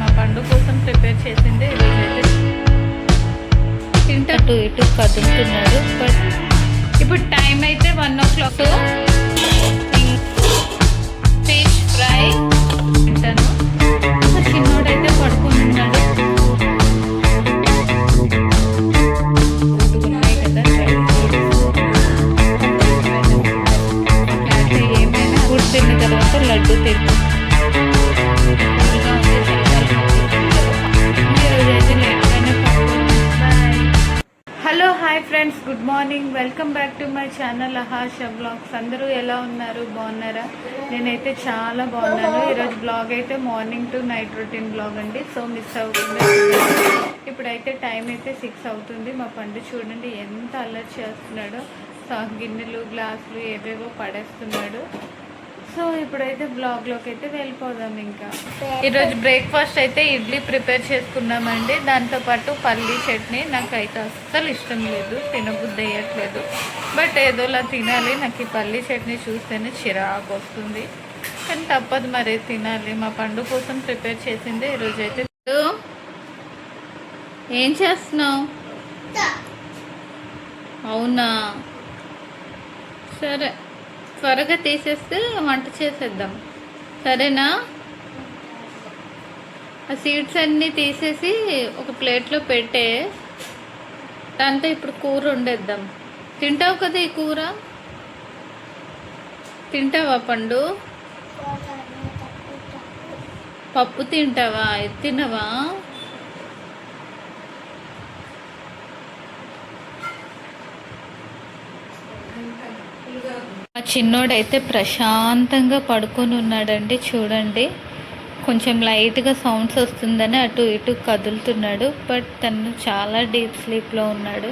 మా పండు కోసం ప్రిపేర్ చేసింది ఈరోజైతే. తింటా. అటు ఇటు కదులుతున్నాడు బట్ ఇప్పుడు టైం అయితే one o'clock. Hi friends good morning. Welcome back to my channel Ahasha vlogs. అందరూ ఎలా ఉన్నారు? బాగున్నారా? నేనైతే చాలా బాగున్నాను. ఈరోజు బ్లాగ్ అయితే morning to night routine vlog అండి. సో మిస్ అవుతుంది. ఇప్పుడైతే టైం అయితే సిక్స్ అవుతుంది. మా పండు చూడండి ఎంత అలర్ట్ చేస్తున్నాడో. సో గిన్నెలు గ్లాసులు ఏవేవో పడేస్తున్నాడు. సో ఇప్పుడైతే బ్లాగ్లోకి అయితే వెళ్ళిపోదాం ఇంకా. ఈరోజు బ్రేక్ఫాస్ట్ అయితే ఇడ్లీ ప్రిపేర్ చేసుకున్నామండి. దాంతోపాటు పల్లీ చట్నీ నాకైతే అస్సలు ఇష్టం లేదు తినబుద్ధి అయ్యట్లేదు బట్ ఏదోలా తినాలి. నాకు ఈ పల్లీ చట్నీ చూస్తేనే చిరాకు వస్తుంది. కానీ తప్పదు మరి తినాలి. మా పండు కోసం ప్రిపేర్ చేసింది ఈరోజు అయితే. ఏం చేస్తున్నావు? అవునా? సరే. త్వరగా తీసేస్తే వంట చేసేద్దాం. సరేనా? ఆ సీడ్స్ అన్నీ తీసేసి ఒక ప్లేట్లో పెట్టే దాంతో ఇప్పుడు కూర వండేద్దాం. తింటావు కదా ఈ కూర? తింటావా పండు? పప్పు తింటావా? తినవా? చిన్నోడైతే ప్రశాంతంగా పడుకొని ఉన్నాడండి చూడండి. కొంచెం లైట్గా సౌండ్స్ వస్తుందని అటు ఇటు కదులుతున్నాడు. బట్ తను చాలా డీప్ స్లీప్లో ఉన్నాడు.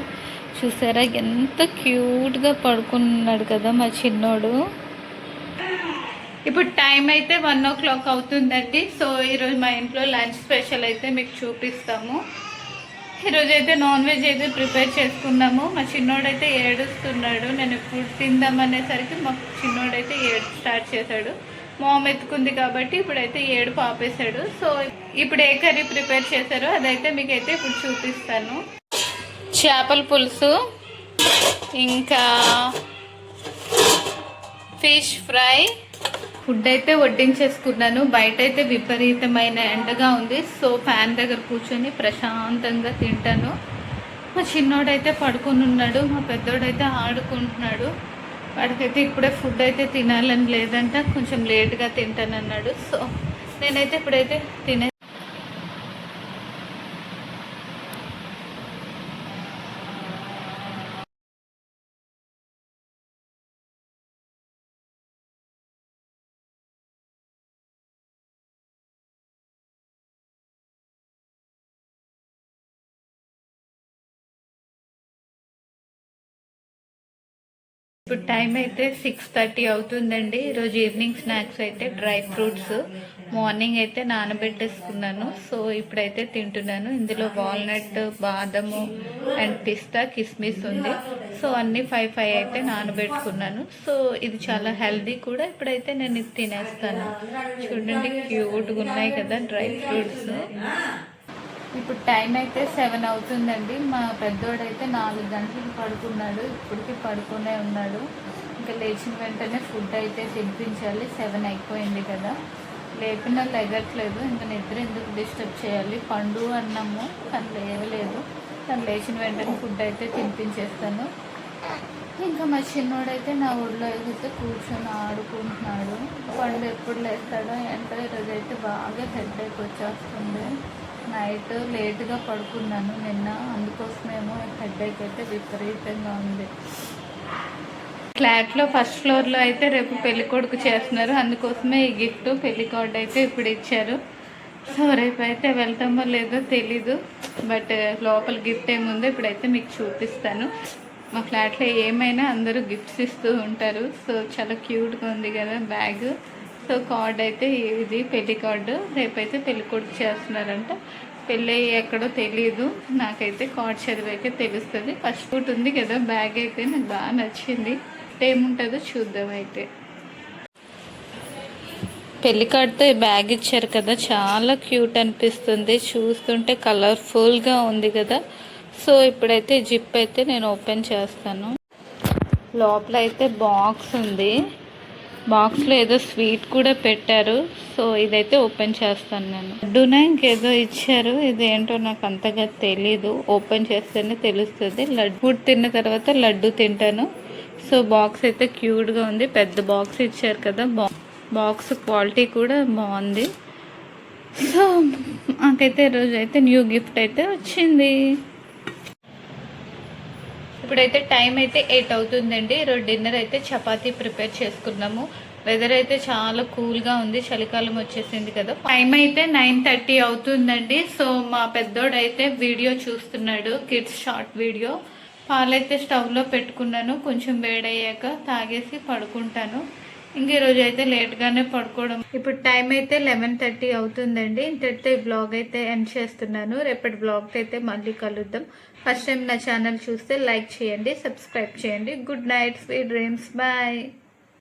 చూసారా? ఎంత క్యూట్గా పడుకుని ఉన్నాడు కదా మా చిన్నోడు. ఇప్పుడు టైం అయితే వన్ ఓ క్లాక్ అవుతుందండి. సో ఈరోజు మా ఇంట్లో లంచ్ స్పెషల్ అయితే మీకు చూపిస్తాము. ఈరోజు అయితే నాన్ వెజ్ అయితే ప్రిపేర్ చేసుకున్నాము. మా చిన్నోడైతే ఏడుస్తున్నాడు. నేను ఇప్పుడు తిందామనేసరికి మా చిన్నోడైతే ఏడు స్టార్ట్ చేశాడు. మామ్ ఎత్తుకుంది కాబట్టి ఇప్పుడైతే ఏడు పాపేశాడు. సో ఇప్పుడు ఏ కర్రీ ప్రిపేర్ చేశారో అదైతే మీకైతే ఇప్పుడు చూపిస్తాను. చేపల పులుసు ఇంకా ఫిష్ ఫ్రై ఫుడ్ అయితే వడ్డించేసుకున్నాను. బయట అయితే విపరీతమైన ఎండగా ఉంది. సో ఫ్యాన్ దగ్గర కూర్చొని ప్రశాంతంగా తింటాను. మా చిన్నోడైతే పడుకొని ఉన్నాడు. మా పెద్దోడైతే ఆడుకుంటున్నాడు. వాడికైతే ఇప్పుడే ఫుడ్ అయితే తినాలని లేదంట. కొంచెం లేట్గా తింటానన్నాడు. సో నేనైతే ఇప్పుడైతే తినే ఇప్పుడు టైం అయితే సిక్స్ థర్టీ అవుతుందండి. ఈరోజు ఈవినింగ్ స్నాక్స్ అయితే డ్రై ఫ్రూట్స్ మార్నింగ్ అయితే నానబెట్టేసుకున్నాను. సో ఇప్పుడైతే తింటున్నాను. ఇందులో వాల్నట్ బాదము అండ్ పిస్తా కిస్మిస్ ఉంది. సో అన్ని ఫైవ్ ఫైవ్ అయితే నానబెట్టుకున్నాను. సో ఇది చాలా హెల్దీ కూడా. ఇప్పుడైతే నేను ఇది తినేస్తాను. చూడండి క్యూట్గా ఉన్నాయి కదా డ్రై ఫ్రూట్స్ ఇప్పుడు టైం అయితే సెవెన్ అవుతుందండి. మా పెద్దోడైతే నాలుగు గంటలకు పడుకున్నాడు. ఇప్పటికి పడుకునే ఉన్నాడు. ఇంకా లేచిన వెంటనే ఫుడ్ అయితే తినిపించాలి. సెవెన్ అయిపోయింది కదా. లేపినా లెగట్లేదు. ఇంకా నిద్ర ఎందుకు డిస్టర్బ్ చేయాలి? పండు అన్నాము. తను లేవలేదు. తను లేచిన వెంటనే ఫుడ్ అయితే తినిపించేస్తాను. ఇంకా మా చిన్నోడైతే నా ఊళ్ళో అయితే కూర్చొని ఆడుకుంటున్నాడు. పండు ఎప్పుడు లేస్తాడో ఏంటో ఈరోజు అయితే బాగా హెడ్ వచ్చేస్తుంది. నైట్ లేట్గా పడుకున్నాను. నిన్న అందుకోసమేమో హెడ్ఏక్ అయితే విపరీతంగా ఉంది. ఫ్లాట్లో ఫస్ట్ ఫ్లోర్లో అయితే రేపు పెళ్ళి కొడుకు చేస్తున్నారు. అందుకోసమే ఈ గిఫ్ట్ పెళ్ళి కార్డు అయితే ఇప్పుడు ఇచ్చారు. సో రేపు అయితే వెళ్తామో లేదో తెలీదు. బట్ లోపల గిఫ్ట్ ఏముందో ఇప్పుడైతే మీకు చూపిస్తాను. మా ఫ్లాట్లో ఏమైనా అందరూ గిఫ్ట్స్ ఇస్తూ ఉంటారు. సో చాలా క్యూట్గా ఉంది కదా బ్యాగ్. సో కార్డ్ అయితే ఇది పెళ్ళి కార్డు రేపైతే పెళ్ళి కొడుకు చేస్తున్నారంట. పెళ్ళి ఎక్కడో తెలియదు నాకైతే కార్డ్ చదివాకే తెలుస్తుంది. ఫస్ట్ ఫుట్ ఉంది కదా బ్యాగ్ అయితే నాకు బాగా నచ్చింది. ఏముంటుందో చూద్దాం అయితే. పెళ్ళి కార్డ్తో ఈ బ్యాగ్ ఇచ్చారు కదా చాలా క్యూట్ అనిపిస్తుంది. చూస్తుంటే కలర్ఫుల్గా ఉంది కదా. సో ఇప్పుడైతే జిప్ అయితే నేను ఓపెన్ చేస్తాను. లోపల అయితే బాక్స్ ఉంది. బాక్స్లో ఏదో స్వీట్ కూడా పెట్టారు. సో ఇదైతే ఓపెన్ చేస్తాను నేను. లడ్డూనా ఇంకేదో ఇచ్చారు. ఇది ఏంటో నాకు అంతగా తెలీదు. ఓపెన్ చేస్తేనే తెలుస్తుంది. లడ్డు ఫుడ్ తిన్న తర్వాత లడ్డు తింటాను. సో బాక్స్ అయితే క్యూట్గా ఉంది. పెద్ద బాక్స్ ఇచ్చారు కదా. బా బాక్స్ క్వాలిటీ కూడా బాగుంది. సో నాకైతే ఈరోజు అయితే న్యూ గిఫ్ట్ అయితే వచ్చింది. ఇప్పుడైతే టైం అయితే ఎయిట్ అవుతుందండి. ఈరోజు డిన్నర్ అయితే చపాతీ ప్రిపేర్ చేసుకున్నాము వెదర్ అయితే చాలా కూల్గా ఉంది. చలికాలం వచ్చేసింది కదా. టైం అయితే నైన్ థర్టీ అవుతుందండి. సో మా పెద్దోడు అయితే వీడియో చూస్తున్నాడు. కిడ్స్ షార్ట్ వీడియో పాలైతే స్టవ్లో పెట్టుకున్నాను. కొంచెం వేడయ్యాక తాగేసి పడుకుంటాను. ఇంక ఈరోజు అయితే లేట్గానే పడుకోవడం. ఇప్పుడు టైం అయితే లెవెన్ థర్టీ అవుతుందండి. ఇంతటితో ఈ బ్లాగ్ అయితే ఎండ్ చేస్తున్నాను. రేపటి బ్లాగ్ అయితే మళ్ళీ కలుద్దాం. ఫస్ట్ టైం నా ఛానల్ చూస్తే లైక్ చేయండి సబ్స్క్రైబ్ చేయండి. Good night sweet dreams bye